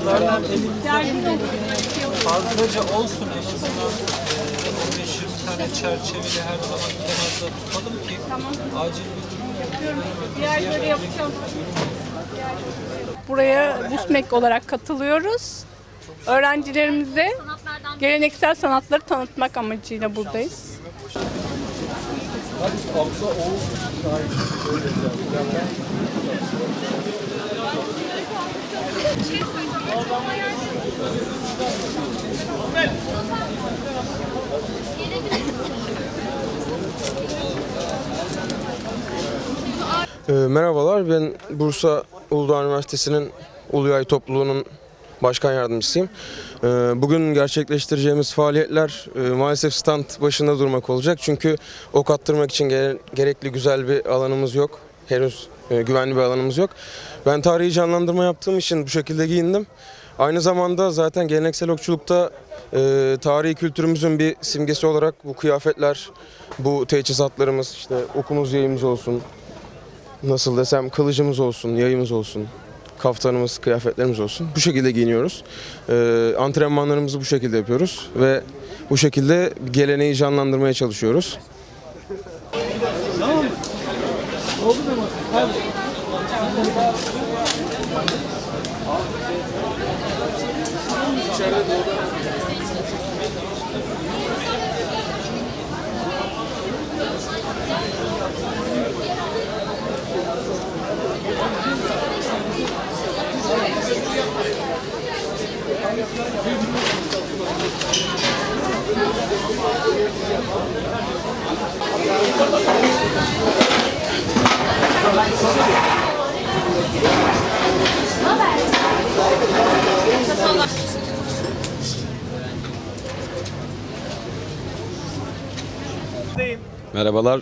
bunlardan elimizde fazlaca olsun en azından e, 15-20 tane çerçeveli her zaman kenarda tutalım ki acil bir durum Diğerleri yapacağım. Buraya BUSMEK olarak katılıyoruz. Öğrencilerimize geleneksel sanatları tanıtmak amacıyla buradayız. Ee, merhabalar, ben Bursa Uludağ Üniversitesi'nin Uluyay topluluğunun başkan yardımcısıyım. Ee, bugün gerçekleştireceğimiz faaliyetler e, maalesef stand başında durmak olacak. Çünkü ok attırmak için gere- gerekli güzel bir alanımız yok. Henüz e, güvenli bir alanımız yok. Ben tarihi canlandırma yaptığım için bu şekilde giyindim. Aynı zamanda zaten geleneksel okçulukta e, tarihi kültürümüzün bir simgesi olarak bu kıyafetler, bu teçhizatlarımız, işte okumuz, yayımız olsun, nasıl desem kılıcımız olsun, yayımız olsun, kaftanımız, kıyafetlerimiz olsun. Bu şekilde giyiniyoruz. Ee, antrenmanlarımızı bu şekilde yapıyoruz ve bu şekilde geleneği canlandırmaya çalışıyoruz. Merhabalar.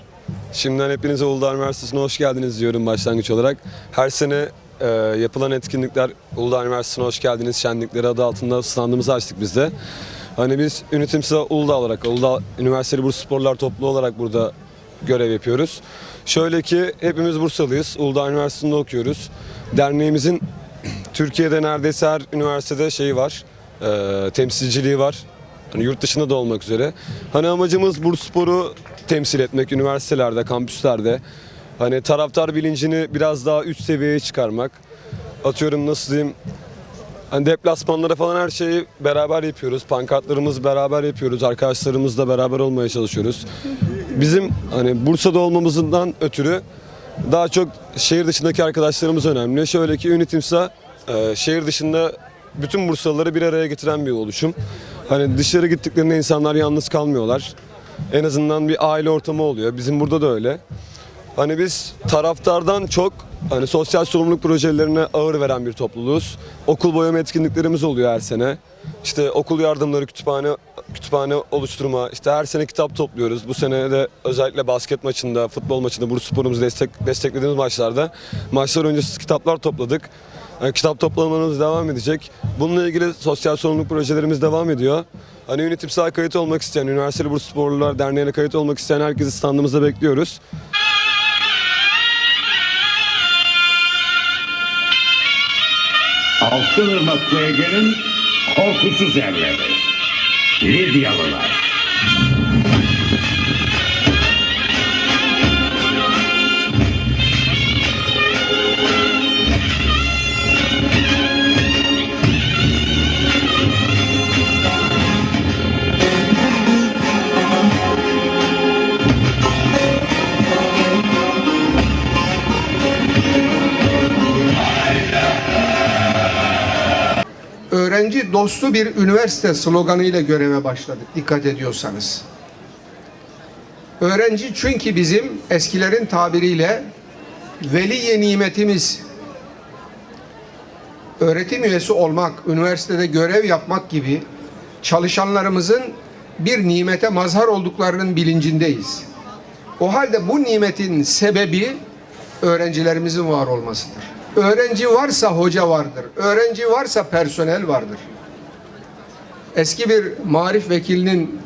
Şimdiden hepinize Uludağ Üniversitesi'ne hoş geldiniz diyorum başlangıç olarak. Her sene e, yapılan etkinlikler Uludağ Üniversitesi'ne hoş geldiniz şenlikleri adı altında standımızı açtık biz de. Hani biz Ünitimsa Uludağ olarak, Uludağ Üniversiteli Burs Sporlar Topluluğu olarak burada görev yapıyoruz. Şöyle ki hepimiz Bursalıyız. Uludağ Üniversitesi'nde okuyoruz. Derneğimizin Türkiye'de neredeyse her üniversitede şeyi var, e, temsilciliği var. Hani yurt dışında da olmak üzere. Hani amacımız Bursaspor'u temsil etmek üniversitelerde, kampüslerde. Hani taraftar bilincini biraz daha üst seviyeye çıkarmak. Atıyorum nasıl diyeyim Hani deplasmanlara falan her şeyi beraber yapıyoruz. Pankartlarımızı beraber yapıyoruz. Arkadaşlarımızla beraber olmaya çalışıyoruz. Bizim hani Bursa'da olmamızdan ötürü daha çok şehir dışındaki arkadaşlarımız önemli. Şöyle ki Ünitimsa e, şehir dışında bütün Bursalıları bir araya getiren bir oluşum. Hani dışarı gittiklerinde insanlar yalnız kalmıyorlar. En azından bir aile ortamı oluyor. Bizim burada da öyle. Hani biz taraftardan çok hani sosyal sorumluluk projelerine ağır veren bir topluluğuz. Okul boyama etkinliklerimiz oluyor her sene. İşte okul yardımları, kütüphane kütüphane oluşturma, işte her sene kitap topluyoruz. Bu sene de özellikle basket maçında, futbol maçında, Bursa Spor'umuzu destek, desteklediğimiz maçlarda maçlar öncesi kitaplar topladık. Yani kitap toplamamız devam edecek. Bununla ilgili sosyal sorumluluk projelerimiz devam ediyor. Hani Ünitimsel kayıt olmak isteyen, Üniversiteli Bursa Sporlular Derneği'ne kayıt olmak isteyen herkesi standımızda bekliyoruz. Altınırmak Bölge'nin korkusuz erleri. Lidyalılar. Dostu bir üniversite sloganıyla göreve başladık dikkat ediyorsanız. Öğrenci çünkü bizim eskilerin tabiriyle veliye nimetimiz. Öğretim üyesi olmak, üniversitede görev yapmak gibi çalışanlarımızın bir nimete mazhar olduklarının bilincindeyiz. O halde bu nimetin sebebi öğrencilerimizin var olmasıdır. Öğrenci varsa hoca vardır. Öğrenci varsa personel vardır. Eski bir marif vekilinin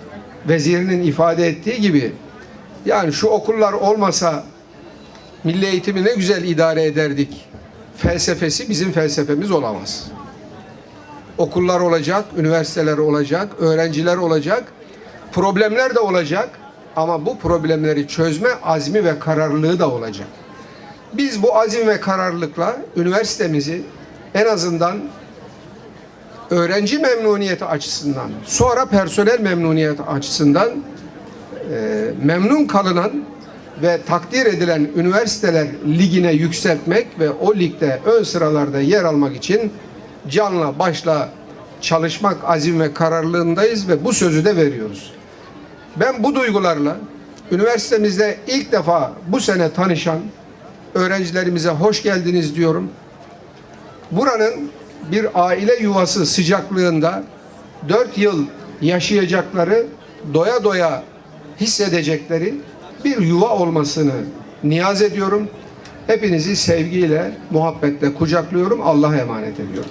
vezirinin ifade ettiği gibi yani şu okullar olmasa milli eğitimi ne güzel idare ederdik felsefesi bizim felsefemiz olamaz. Okullar olacak, üniversiteler olacak, öğrenciler olacak, problemler de olacak ama bu problemleri çözme azmi ve kararlılığı da olacak. Biz bu azim ve kararlılıkla üniversitemizi en azından öğrenci memnuniyeti açısından, sonra personel memnuniyeti açısından e, memnun kalınan ve takdir edilen üniversiteler ligine yükseltmek ve o ligde ön sıralarda yer almak için canla başla çalışmak azim ve kararlılığındayız ve bu sözü de veriyoruz. Ben bu duygularla üniversitemizde ilk defa bu sene tanışan öğrencilerimize hoş geldiniz diyorum. Buranın bir aile yuvası sıcaklığında dört yıl yaşayacakları, doya doya hissedecekleri bir yuva olmasını niyaz ediyorum. Hepinizi sevgiyle, muhabbetle kucaklıyorum. Allah'a emanet ediyorum.